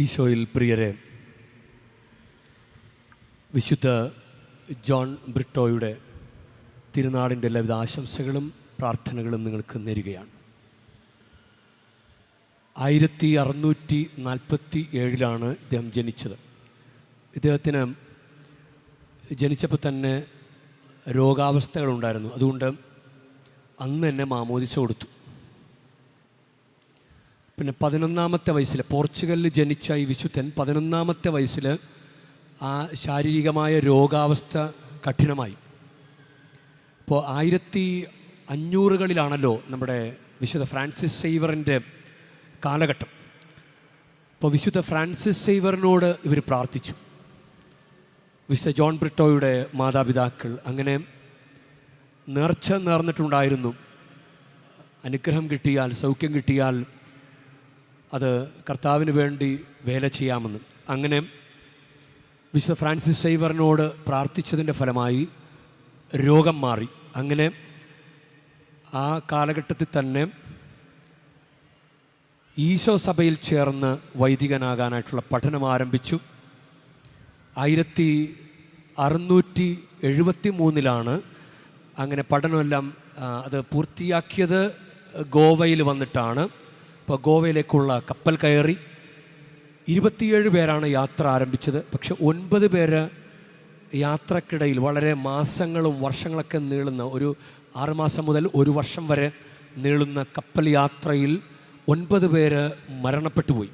ഈശോയിൽ പ്രിയരെ വിശുദ്ധ ജോൺ ബ്രിട്ടോയുടെ തിരുനാളിന്റെ എല്ലാവിധ ആശംസകളും പ്രാർത്ഥനകളും നിങ്ങൾക്ക് നേരുകയാണ്. ആയിരത്തി അറുന്നൂറ്റി നാൽപ്പത്തി ഏഴിലാണ് ഇദ്ദേഹം ജനിച്ചത്. ഇദ്ദേഹത്തിന് ജനിച്ചപ്പോൾ തന്നെ രോഗാവസ്ഥകളുണ്ടായിരുന്നു. അതുകൊണ്ട് അന്ന് തന്നെ മാമോദിച്ച കൊടുത്തു. പിന്നെ പതിനൊന്നാമത്തെ വയസ്സിൽ പോർച്ചുഗലിൽ ജനിച്ച ഈ വിശുദ്ധൻ പതിനൊന്നാമത്തെ വയസ്സിൽ ആ ശാരീരികമായ രോഗാവസ്ഥ കഠിനമായി. അപ്പോൾ ആയിരത്തി അഞ്ഞൂറുകളിലാണല്ലോ നമ്മുടെ വിശുദ്ധ ഫ്രാൻസിസ് സൈവറിന്റെ കാലഘട്ടം. അപ്പോൾ വിശുദ്ധ ഫ്രാൻസിസ് സേവറിനോട് ഇവർ പ്രാർത്ഥിച്ചു. വിശുദ്ധ ജോൺ ബ്രിട്ടോയുടെ മാതാപിതാക്കൾ അങ്ങനെ നേർച്ച നേർന്നിട്ടുണ്ടായിരുന്നു. അനുഗ്രഹം കിട്ടിയാൽ സൗഖ്യം കിട്ടിയാൽ അത് കർത്താവിന് വേണ്ടി വേല ചെയ്യാമെന്ന്. അങ്ങനെ വിശുദ്ധ ഫ്രാൻസിസ് സൈവറിനോട് പ്രാർത്ഥിച്ചതിന്റെ ഫലമായി രോഗം മാറി. അങ്ങനെ ആ കാലഘട്ടത്തിൽ തന്നെ ഈശോ സഭയിൽ ചേർന്ന് വൈദികനാകാനായിട്ടുള്ള പഠനം ആരംഭിച്ചു. ആയിരത്തി അറുന്നൂറ്റി എഴുപത്തി മൂന്നിലാണ് അങ്ങനെ പഠനമെല്ലാം അത് പൂർത്തിയാക്കിയത് ഗോവയിൽ വന്നിട്ടാണ്. അപ്പോൾ ഗോവയിലേക്കുള്ള കപ്പൽ കയറി ഇരുപത്തിയേഴ് പേരാണ് യാത്ര ആരംഭിച്ചത്. പക്ഷെ ഒൻപത് പേര് യാത്രക്കിടയിൽ വളരെ മാസങ്ങളും വർഷങ്ങളൊക്കെ നീളുന്ന ഒരു ആറുമാസം മുതൽ ഒരു വർഷം വരെ നീളുന്ന കപ്പൽ യാത്രയിൽ ഒൻപത് പേര് മരണപ്പെട്ടു പോയി.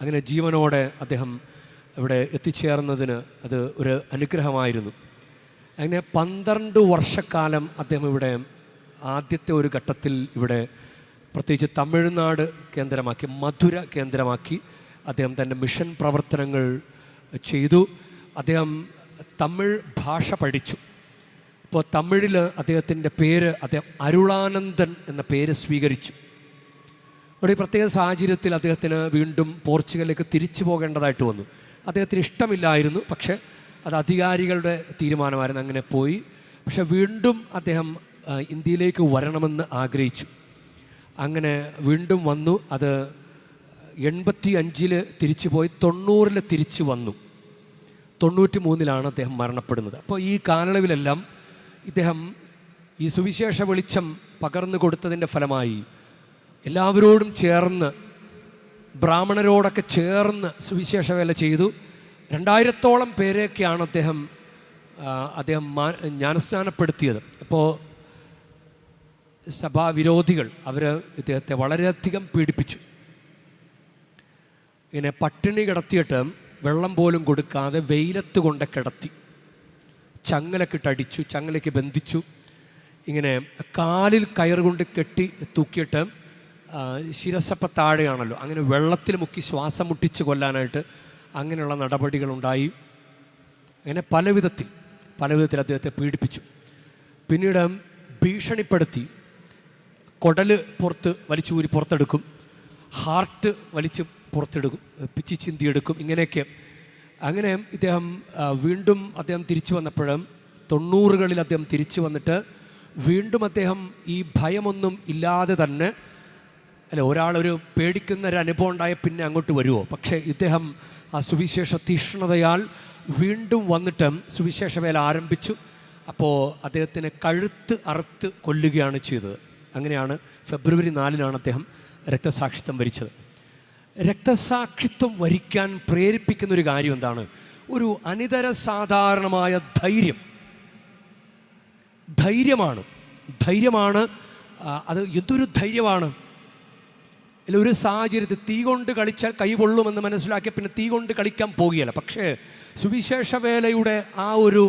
അങ്ങനെ ജീവനോടെ അദ്ദേഹം ഇവിടെ എത്തിച്ചേർന്നതിന് അത് ഒരു അനുഗ്രഹമായിരുന്നു. അങ്ങനെ പന്ത്രണ്ട് വർഷക്കാലം അദ്ദേഹം ഇവിടെ ആദ്യത്തെ ഒരു ഘട്ടത്തിൽ ഇവിടെ പ്രത്യേകിച്ച് തമിഴ്നാട് കേന്ദ്രമാക്കി മധുര കേന്ദ്രമാക്കി അദ്ദേഹം തന്റെ മിഷൻ പ്രവർത്തനങ്ങൾ ചെയ്തു. അദ്ദേഹം തമിഴ് ഭാഷ പഠിച്ചു. ഇപ്പോൾ തമിഴിൽ അദ്ദേഹത്തിന്റെ പേര് അദ്ദേഹം അരുളാനന്ദൻ എന്ന പേര് സ്വീകരിച്ചു. ഈ പ്രത്യേക സാഹചര്യത്തിൽ അദ്ദേഹത്തിന് വീണ്ടും പോർച്ചുഗലിലേക്ക് തിരിച്ചു പോകേണ്ടതായിട്ട് വന്നു. അദ്ദേഹത്തിന് ഇഷ്ടമില്ലായിരുന്നു പക്ഷേ അത് അധികാരികളുടെ തീരുമാനമായിരുന്നു അങ്ങനെ പോയി. പക്ഷെ വീണ്ടും അദ്ദേഹം ഇന്ത്യയിലേക്ക് വരണമെന്ന് ആഗ്രഹിച്ചു. അങ്ങനെ വീണ്ടും വന്നു. അത് എൺപത്തി അഞ്ചിൽ തിരിച്ചു പോയി. തൊണ്ണൂറിൽ തിരിച്ചു വന്നു. തൊണ്ണൂറ്റി മൂന്നിലാണ് അദ്ദേഹം മരണപ്പെടുന്നത്. അപ്പോൾ ഈ കാലയളവിലെല്ലാം ഇദ്ദേഹം ഈ സുവിശേഷ വെളിച്ചം പകർന്നു കൊടുത്തതിന്റെ ഫലമായി എല്ലാവരോടും ചേർന്ന് ബ്രാഹ്മണരോടൊക്കെ ചേർന്ന് സുവിശേഷ വേല ചെയ്തു. രണ്ടായിരത്തോളം പേരെയൊക്കെയാണ് അദ്ദേഹം അദ്ദേഹം ജ്ഞാനസ്നാനപ്പെടുത്തിയത്. അപ്പോൾ സഭാവിരോധികൾ അവർ ഇദ്ദേഹത്തെ വളരെയധികം പീഡിപ്പിച്ചു. ഇങ്ങനെ പട്ടിണി കിടത്തിയിട്ട് വെള്ളം പോലും കൊടുക്കാതെ വെയിലത്ത് കൊണ്ട് കിടത്തി. ചങ്ങലക്കിട്ടടിച്ചു ചങ്ങലയ്ക്ക് ബന്ധിച്ചു. ഇങ്ങനെ കാലിൽ കയറുകൊണ്ട് കെട്ടി തൂക്കിയിട്ട് ശിരസപ്പ താഴെയാണല്ലോ. അങ്ങനെ വെള്ളത്തിൽ മുക്കി ശ്വാസം മുട്ടിച്ച് കൊല്ലാനായിട്ട് അങ്ങനെയുള്ള നടപടികളുണ്ടായി. അങ്ങനെ പല വിധത്തിൽ പല വിധത്തിൽ അദ്ദേഹത്തെ പീഡിപ്പിച്ചു. പിന്നീട് ഭീഷണിപ്പെടുത്തി. കുടൽ പുറത്ത് വലിച്ചൂരി പുറത്തെടുക്കും. ഹാർട്ട് വലിച്ച് പുറത്തെടുക്കും. പിച്ചി ചിന്തിയെടുക്കും. ഇങ്ങനെയൊക്കെ. അങ്ങനെ ഇദ്ദേഹം വീണ്ടും അദ്ദേഹം തിരിച്ചു വന്നപ്പോഴും തൊണ്ണൂറുകളിൽ അദ്ദേഹം തിരിച്ചു വന്നിട്ട് വീണ്ടും അദ്ദേഹം ഈ ഭയമൊന്നും ഇല്ലാതെ തന്നെ അല്ല ഒരാളൊരു പേടിക്കുന്ന ഒരു അനുഭവം ഉണ്ടായ പിന്നെ അങ്ങോട്ട് വരുമോ പക്ഷേ ഇദ്ദേഹം ആ സുവിശേഷ തീഷ്ണതയാൽ വീണ്ടും വന്നിട്ട് സുവിശേഷ വേല ആരംഭിച്ചു. അപ്പോൾ അദ്ദേഹത്തിന് കഴുത്ത് അറുത്ത് കൊല്ലുകയാണ് ചെയ്തത്. അങ്ങനെയാണ് ഫെബ്രുവരി നാലിനാണ് അദ്ദേഹം രക്തസാക്ഷിത്വം വരിച്ചത്. രക്തസാക്ഷിത്വം വരിക്കാൻ പ്രേരിപ്പിക്കുന്ന ഒരു കാര്യം എന്താണ്? ഒരു അനിതര സാധാരണമായ ധൈര്യം. ധൈര്യമാണ്. ധൈര്യമാണ് അത് എന്തൊരു ധൈര്യമാണ്? അല്ല ഒരു സാഹചര്യത്തിൽ തീ കൊണ്ട് കളിച്ചാൽ കൈ പൊള്ളുമെന്ന് മനസ്സിലാക്കിയ പിന്നെ തീ കൊണ്ട് കളിക്കാൻ പോകുകയല്ല. പക്ഷേ സുവിശേഷ വേലയുടെ ആ ഒരു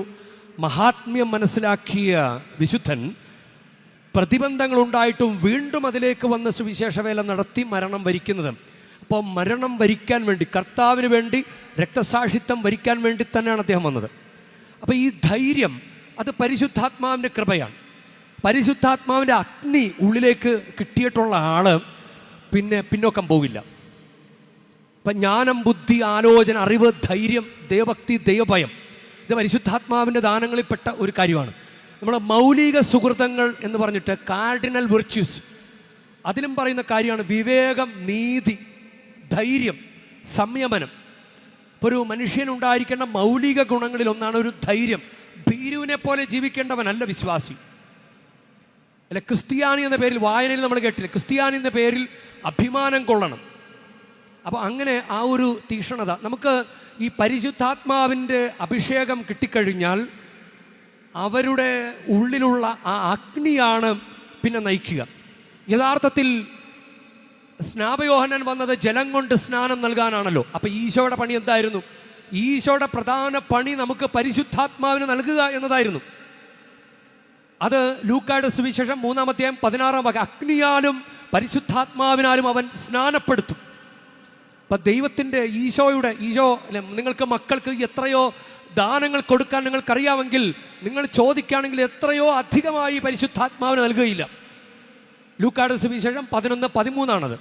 മഹാത്മ്യം മനസ്സിലാക്കിയ വിശുദ്ധൻ പ്രതിബന്ധങ്ങളുണ്ടായിട്ടും വീണ്ടും അതിലേക്ക് വന്ന് സുവിശേഷവേല നടത്തി മരണം വരിക്കുന്നത്. അപ്പോൾ മരണം വരിക്കാൻ വേണ്ടി കർത്താവിന് വേണ്ടി രക്തസാക്ഷിത്വം വരിക്കാൻ വേണ്ടി തന്നെയാണ് അദ്ദേഹം വന്നത്. അപ്പോൾ ഈ ധൈര്യം അത് പരിശുദ്ധാത്മാവിന്റെ കൃപയാണ്. പരിശുദ്ധാത്മാവിന്റെ അഗ്നി ഉള്ളിലേക്ക് കിട്ടിയിട്ടുള്ള ആൾ പിന്നെ പിന്നോക്കം പോവില്ല. ഇപ്പം ജ്ഞാനം ബുദ്ധി ആലോചന അറിവ് ധൈര്യം ദൈവഭക്തി ദൈവഭയം ഇത് പരിശുദ്ധാത്മാവിന്റെ ദാനങ്ങളിൽപ്പെട്ട ഒരു കാര്യമാണ്. നമ്മൾ മൗലിക സുഹൃത്തങ്ങൾ എന്ന് പറഞ്ഞിട്ട് കാർഡിനൽ വിർച്യൂസ് അതിലും പറയുന്ന കാര്യമാണ് വിവേകം നീതി ധൈര്യം സംയമനം. ഇപ്പോൾ ഒരു മനുഷ്യനുണ്ടായിരിക്കേണ്ട മൗലിക ഗുണങ്ങളിൽ ഒന്നാണ് ഒരു ധൈര്യം. ഭീരുവിനെ പോലെ ജീവിക്കേണ്ടവനല്ല വിശ്വാസി. അല്ല ക്രിസ്ത്യാനി എന്ന പേരിൽ വായനയിൽ നമ്മൾ കേട്ടില്ല? ക്രിസ്ത്യാനി എന്ന പേരിൽ അഭിമാനം കൊള്ളണം. അപ്പോൾ അങ്ങനെ ആ ഒരു തീക്ഷണത നമുക്ക് ഈ പരിശുദ്ധാത്മാവിന്റെ അഭിഷേകം കിട്ടിക്കഴിഞ്ഞാൽ അവരുടെ ഉള്ളിലുള്ള ആ അഗ്നിയാണ് പിന്നെ നയിക്കുക. യഥാർത്ഥത്തിൽ സ്നാപയോഹനൻ വന്നത് ജലം കൊണ്ട് സ്നാനം നൽകാനാണല്ലോ. അപ്പോൾ ഈശോയുടെ പണി എന്തായിരുന്നു? ഈശോയുടെ പ്രധാന പണി നമുക്ക് പരിശുദ്ധാത്മാവിന് നൽകുക എന്നതായിരുന്നു. അത് ലൂക്കായുടെ സുവിശേഷം മൂന്നാമത്തെയും പതിനാറാം വക അഗ്നിയാലും പരിശുദ്ധാത്മാവിനാലും അവൻ സ്നാനപ്പെടുത്തും. അപ്പം ദൈവത്തിന്റെ ഈശോയുടെ ഈശോ നിങ്ങൾക്ക് മക്കൾക്ക് എത്രയോ ദാനങ്ങൾ കൊടുക്കാൻ നിങ്ങൾക്കറിയാമെങ്കിൽ നിങ്ങൾ ചോദിക്കുകയാണെങ്കിൽ എത്രയോ അധികമായി പരിശുദ്ധാത്മാവിന് നൽകുകയില്ല. ലൂക്കാട് സുവിശേഷം പതിനൊന്ന് പതിമൂന്നാണത്.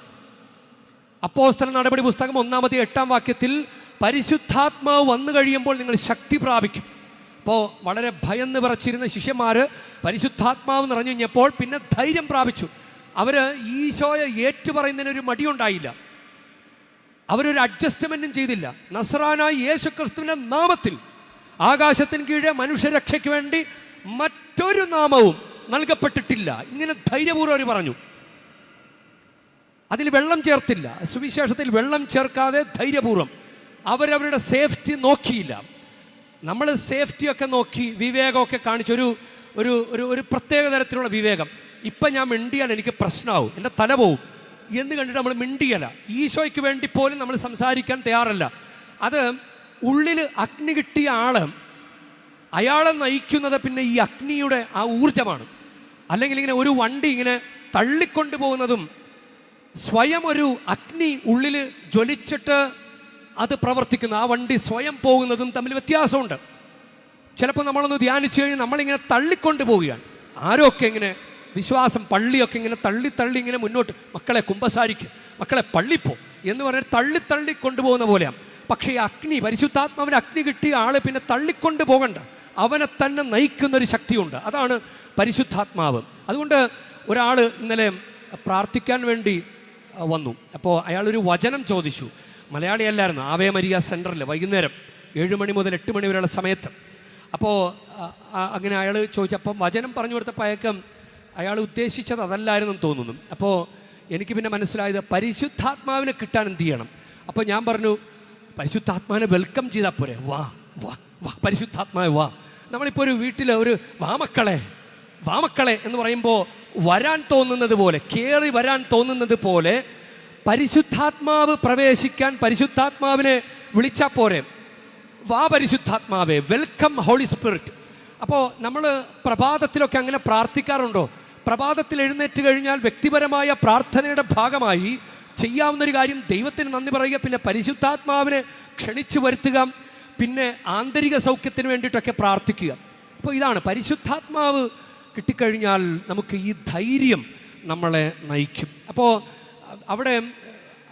അപ്പോസ്തല നടപടി പുസ്തകം ഒന്നാമത്തെ എട്ടാം വാക്യത്തിൽ പരിശുദ്ധാത്മാവ് വന്നു കഴിയുമ്പോൾ നിങ്ങൾ ശക്തി പ്രാപിക്കും. അപ്പോൾ വളരെ ഭയന്ന് വിറച്ചിരുന്ന ശിഷ്യന്മാർ പരിശുദ്ധാത്മാവ് നിറഞ്ഞു കഴിഞ്ഞപ്പോൾ പിന്നെ ധൈര്യം പ്രാപിച്ചു. അവർ ഈശോയെ ഏറ്റുപറയുന്നതിനൊരു മടിയുണ്ടായില്ല. അവരൊരു അഡ്ജസ്റ്റ്മെന്റും ചെയ്തില്ല. നസ്രാനായ യേശു ക്രിസ്തുവിന്റെ നാമത്തിൽ ആകാശത്തിന് കീഴെ മനുഷ്യരക്ഷയ്ക്ക് വേണ്ടി മറ്റൊരു നാമവും നൽകപ്പെട്ടിട്ടില്ല. ഇങ്ങനെ ധൈര്യപൂർവം അവർ പറഞ്ഞു. അതിൽ വെള്ളം ചേർത്തില്ല. സുവിശേഷത്തിൽ വെള്ളം ചേർക്കാതെ ധൈര്യപൂർവം അവരവരുടെ സേഫ്റ്റി നോക്കിയില്ല. നമ്മൾ സേഫ്റ്റിയൊക്കെ നോക്കി വിവേകമൊക്കെ കാണിച്ചൊരു ഒരു ഒരു ഒരു പ്രത്യേക തരത്തിലുള്ള വിവേകം. ഇപ്പം ഞാൻ മിണ്ടിയാൽ എനിക്ക് പ്രശ്നമാവും. എന്റെ തല പോവും. എന്ന് കണ്ടിട്ട് നമ്മൾ മിണ്ടിയല്ല. ഈശോയ്ക്ക് വേണ്ടി പോലും നമ്മൾ സംസാരിക്കാൻ തയ്യാറല്ല. അത് ഉള്ളിൽ അഗ്നി കിട്ടിയ ആൾ അയാളെ നയിക്കുന്നത് പിന്നെ ഈ അഗ്നിയുടെ ആ ഊർജമാണ് അല്ലെങ്കിൽ ഇങ്ങനെ ഒരു വണ്ടി ഇങ്ങനെ തള്ളിക്കൊണ്ടു പോകുന്നതും സ്വയം ഒരു അഗ്നി ഉള്ളിൽ ജ്വലിച്ചിട്ട് അത് പ്രവർത്തിക്കുന്ന. ആ വണ്ടി സ്വയം പോകുന്നതും തമ്മിൽ വ്യത്യാസമുണ്ട്. ചിലപ്പോൾ നമ്മളൊന്ന് ധ്യാനിച്ചു കഴിഞ്ഞാൽ നമ്മളിങ്ങനെ തള്ളിക്കൊണ്ട് പോവുകയാണ്. ആരൊക്കെ ഇങ്ങനെ വിശ്വാസം പള്ളിയൊക്കെ ഇങ്ങനെ തള്ളി തള്ളി ഇങ്ങനെ മുന്നോട്ട്. മക്കളെ കുമ്പസാരിക്കും മക്കളെ പള്ളിപ്പോ എന്ന് പറഞ്ഞാൽ തള്ളി തള്ളി കൊണ്ടുപോകുന്ന പോലെയാണ് പക്ഷേ അഗ്നി പരിശുദ്ധാത്മാവിന് അഗ്നി കിട്ടിയ ആളെ പിന്നെ തള്ളിക്കൊണ്ട് പോകണ്ട. അവനെ തന്നെ നയിക്കുന്ന ഒരു ശക്തിയുണ്ട്. അതാണ് പരിശുദ്ധാത്മാവ്. അതുകൊണ്ട് ഒരാൾ ഇന്നലെ പ്രാർത്ഥിക്കാൻ വേണ്ടി വന്നു. അപ്പോൾ അയാളൊരു വചനം ചോദിച്ചു. മലയാളിയല്ലായിരുന്നു ആവേ മരിയ സെന്ററിൽ വൈകുന്നേരം ഏഴ് മണി മുതൽ എട്ട് മണി വരെയുള്ള സമയത്ത്. അപ്പോൾ അങ്ങനെ അയാൾ ചോദിച്ചപ്പം വചനം പറഞ്ഞു കൊടുത്തപ്പോൾ അയാൾക്ക് അയാൾ ഉദ്ദേശിച്ചത് അതല്ലായിരുന്നു തോന്നുന്നു. അപ്പോൾ എനിക്ക് പിന്നെ മനസ്സിലായത് പരിശുദ്ധാത്മാവിനെ കിട്ടാൻ എന്ത് ചെയ്യണം? അപ്പോൾ ഞാൻ പറഞ്ഞു പരിശുദ്ധാത്മാവിനെ വെൽക്കം ചെയ്താൽ പോരെ. വാ വാ വാ പരിശുദ്ധാത്മാവ് വാ. നമ്മളിപ്പോൾ ഒരു വീട്ടിൽ ഒരു വാമക്കളെ വാമക്കളെ എന്ന് പറയുമ്പോൾ വരാൻ തോന്നുന്നത് പോലെ കയറി വരാൻ തോന്നുന്നത് പോലെ പരിശുദ്ധാത്മാവ് പ്രവേശിക്കാൻ പരിശുദ്ധാത്മാവിനെ വിളിച്ചാൽ പോരെ. വാ പരിശുദ്ധാത്മാവേ വെൽക്കം ഹോളി സ്പിരിറ്റ് അപ്പോൾ നമ്മൾ പ്രഭാതത്തിലൊക്കെ അങ്ങനെ പ്രാർത്ഥിക്കാറുണ്ടോ? പ്രഭാതത്തിൽ എഴുന്നേറ്റ് കഴിഞ്ഞാൽ വ്യക്തിപരമായ പ്രാർത്ഥനയുടെ ഭാഗമായി ചെയ്യാവുന്ന ഒരു കാര്യം ദൈവത്തിന് നന്ദി പറയുക പിന്നെ പരിശുദ്ധാത്മാവിനെ ക്ഷണിച്ചു വരുത്തുക പിന്നെ ആന്തരിക സൗഖ്യത്തിന് വേണ്ടിയിട്ടൊക്കെ പ്രാർത്ഥിക്കുക. അപ്പോൾ ഇതാണ് പരിശുദ്ധാത്മാവ് കിട്ടിക്കഴിഞ്ഞാൽ നമുക്ക് ഈ ധൈര്യം നമ്മളെ നയിക്കും. അപ്പോൾ അവിടെ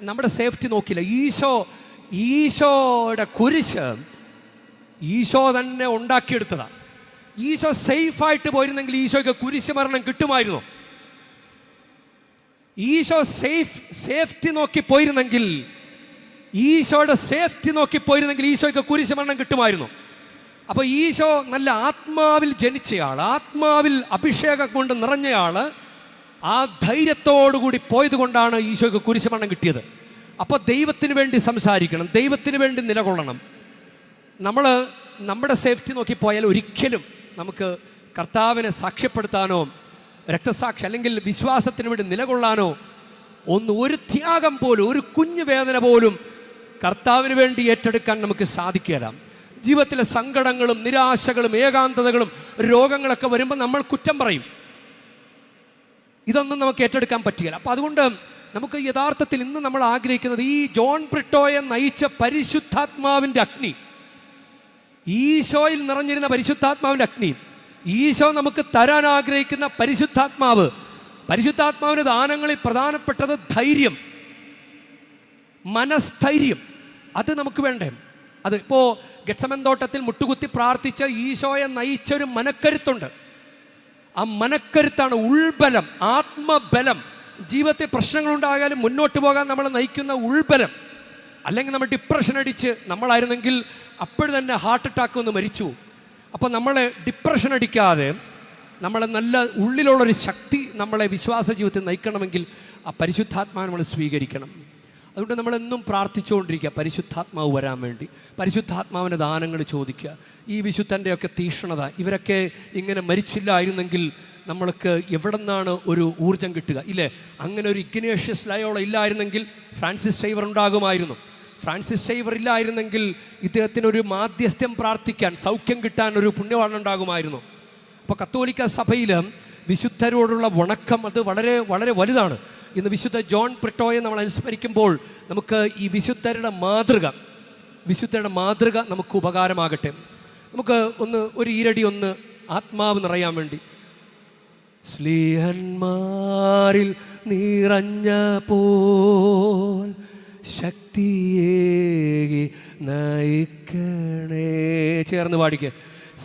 നമ്മുടെ സേഫ്റ്റി നോക്കില്ല. ഈശോ ഈശോയുടെ കുരിശ് ഈശോ തന്നെ ഉണ്ടാക്കിയെടുത്തതാണ് ഈശോ സേഫായിട്ട് പോയിരുന്നെങ്കിൽ ഈശോയ്ക്ക് കുരിശ് മരണം കിട്ടുമായിരുന്നു. ഈശോ സേഫ് സേഫ്റ്റി നോക്കി പോയിരുന്നെങ്കിൽ ഈശോയുടെ സേഫ്റ്റി നോക്കി പോയിരുന്നെങ്കിൽ ഈശോയ്ക്ക് കുരിശ് മരണം കിട്ടുമായിരുന്നു. അപ്പോൾ ഈശോ നല്ല ആത്മാവിൽ ജനിച്ചയാൾ ആത്മാവിൽ അഭിഷേകം കൊണ്ട് നിറഞ്ഞയാൾ ആ ധൈര്യത്തോടുകൂടി പോയത് കൊണ്ടാണ് ഈശോയ്ക്ക് കുരിശ് മരണം കിട്ടിയത്. അപ്പോൾ ദൈവത്തിന് വേണ്ടി സംസാരിക്കണം ദൈവത്തിന് വേണ്ടി നിലകൊള്ളണം. നമ്മൾ നമ്മുടെ സേഫ്റ്റി നോക്കി പോയാൽ ഒരിക്കലും നമുക്ക് കർത്താവിനെ സാക്ഷ്യപ്പെടുത്താനോ രക്തസാക്ഷി അല്ലെങ്കിൽ വിശ്വാസത്തിന് വേണ്ടി നിലകൊള്ളാനോ ഒന്ന് ഒരു ത്യാഗം പോലും ഒരു കുഞ്ഞു വേദന പോലും കർത്താവിന് വേണ്ടി ഏറ്റെടുക്കാൻ നമുക്ക് സാധിക്കുകയില്ല. ജീവിതത്തിലെ സങ്കടങ്ങളും നിരാശകളും ഏകാന്തതകളും രോഗങ്ങളൊക്കെ വരുമ്പോൾ നമ്മൾ കുറ്റം പറയും. ഇതൊന്നും നമുക്ക് ഏറ്റെടുക്കാൻ പറ്റുകയില്ല. അപ്പോൾ അതുകൊണ്ട് നമുക്ക് യഥാർത്ഥത്തിൽ ഇന്ന് നമ്മൾ ആഗ്രഹിക്കുന്നത് ഈ ജോൺ ബ്രിട്ടോയെ നയിച്ച പരിശുദ്ധാത്മാവിന്റെ അഗ്നി. ഈശോയിൽ നിറഞ്ഞിരുന്ന പരിശുദ്ധാത്മാവിന്റെ അഗ്നി. ഈശോ നമുക്ക് തരാൻ ആഗ്രഹിക്കുന്ന പരിശുദ്ധാത്മാവ്. പരിശുദ്ധാത്മാവിന്റെ ദാനങ്ങളിൽ പ്രധാനപ്പെട്ടത് ധൈര്യം. മനസ്ഥൈര്യം. അത് നമുക്ക് വേണ്ടേ? അത് ഇപ്പോൾ ഗക്ഷമന്തോട്ടത്തിൽ മുട്ടുകുത്തി പ്രാർത്ഥിച്ച ഈശോയെ നയിച്ച ഒരു മനക്കരുത്തുണ്ട്. ആ മനക്കരുത്താണ് ഉൾബലം ആത്മബലം. ജീവിതത്തിൽ പ്രശ്നങ്ങളുണ്ടായാലും മുന്നോട്ട് പോകാൻ നമ്മളെ നയിക്കുന്ന ഉൾബലം. അല്ലെങ്കിൽ നമ്മൾ ഡിപ്രഷൻ അടിച്ച് നമ്മളായിരുന്നെങ്കിൽ അപ്പോഴും തന്നെ ഹാർട്ട് അറ്റാക്ക് ഒന്ന് മരിച്ചു. അപ്പോൾ നമ്മളെ ഡിപ്രഷൻ അടിക്കാതെ നമ്മളെ നല്ല ഉള്ളിലുള്ളൊരു ശക്തി നമ്മളെ വിശ്വാസ ജീവിതത്തിൽ നയിക്കണമെങ്കിൽ ആ പരിശുദ്ധാത്മാ നമ്മൾ സ്വീകരിക്കണം. അതുകൊണ്ട് നമ്മളെന്നും പ്രാർത്ഥിച്ചുകൊണ്ടിരിക്കുക പരിശുദ്ധാത്മാവ് വരാൻ വേണ്ടി. പരിശുദ്ധാത്മാവിന്റെ ദാനങ്ങൾ ചോദിക്കുക. ഈ വിശുദ്ധന്റെയൊക്കെ തീക്ഷ്ണത ഇവരൊക്കെ ഇങ്ങനെ മരിച്ചില്ലായിരുന്നെങ്കിൽ നമ്മൾക്ക് എവിടെ നിന്നാണ് ഒരു ഊർജം കിട്ടുക? ഇല്ലേ? അങ്ങനെ ഒരു ഇഗ്നേഷ്യസ് ലയോള ഇല്ലായിരുന്നെങ്കിൽ ഫ്രാൻസിസ് സൈവർ ഉണ്ടാകുമായിരുന്നു. ഫ്രാൻസിസ് സേവർ ഇല്ലായിരുന്നെങ്കിൽ ഇദ്ദേഹത്തിന് ഒരു മാധ്യസ്ഥ്യം പ്രാർത്ഥിക്കാൻ സൗഖ്യം കിട്ടാൻ ഒരു പുണ്യവാളുണ്ടാകുമായിരുന്നു അപ്പോൾ കത്തോലിക്ക സഭയിൽ വിശുദ്ധരോടുള്ള വണക്കം അത് വളരെ വളരെ വലുതാണ്. ഇന്ന് വിശുദ്ധ ജോൺ പ്രിട്ടോയെ നമ്മൾ അനുസ്മരിക്കുമ്പോൾ നമുക്ക് ഈ വിശുദ്ധരുടെ മാതൃക വിശുദ്ധരുടെ മാതൃക നമുക്ക് ഉപകാരമാകട്ടെ. നമുക്ക് ഒന്ന് ഒരു ഈരടി ഒന്ന് ആത്മാവ് നിറയാൻ വേണ്ടി. സ്ലീഹന്മാരിൽ നിറഞ്ഞ പോൽ ശക്തിയേകി നയിക്കണേ. ചേർന്ന് പാടിക്ക്.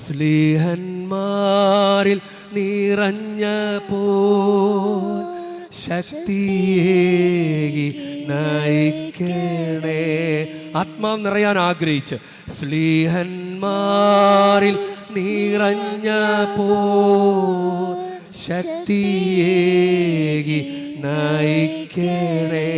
സ്ലീഹന്മാരിൽ നിറഞ്ഞ പോ ശക്തിയേകി നയിക്കണേ. ആത്മാവ് നിറയാൻ ആഗ്രഹിച്ച് സ്ലീഹന്മാരിൽ നിറഞ്ഞ പോ ശക്തിയേകി നയിക്കണേ.